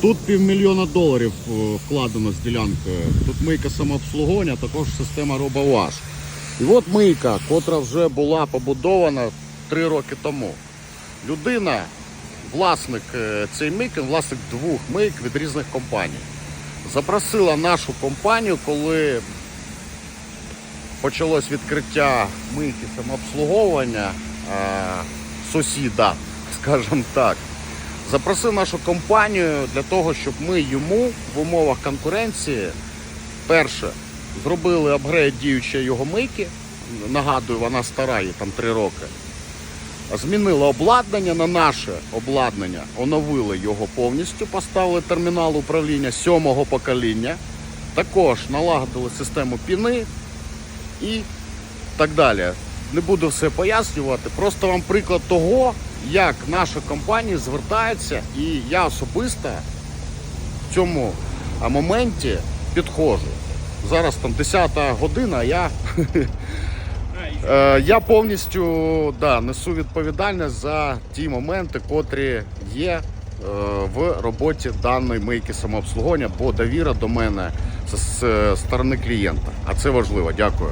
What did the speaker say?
Тут півмільйона доларів е, вкладено з ділянкою. Тут мийка самообслуговування, також система робоваш. І от мийка, котра вже була побудована три роки тому. Людина, власник е, цієї мийки, власник двох мийк від різних компаній. Запросила нашу компанію, коли почалось відкриття мийки самообслуговування е, сусіда, скажімо так. Запросив нашу компанію для того, щоб ми йому в умовах конкуренції перше зробили апгрейд діючої його мийки. Нагадую, вона стара, їй там 3 роки. Змінили обладнання на наше обладнання, оновили його повністю, поставили термінал управління сьомого покоління. Також налагодили систему піни і так далі. Не буду все пояснювати, просто вам приклад того, як наша компанія звертається, і я особисто в цьому моменті підходжу. Зараз там 10 година, а я, е, я повністю да, несу відповідальність за ті моменти, котрі є е, в роботі даної мийки самообслуговування, бо довіра до мене з з сторони клієнта. А це важливо. Дякую.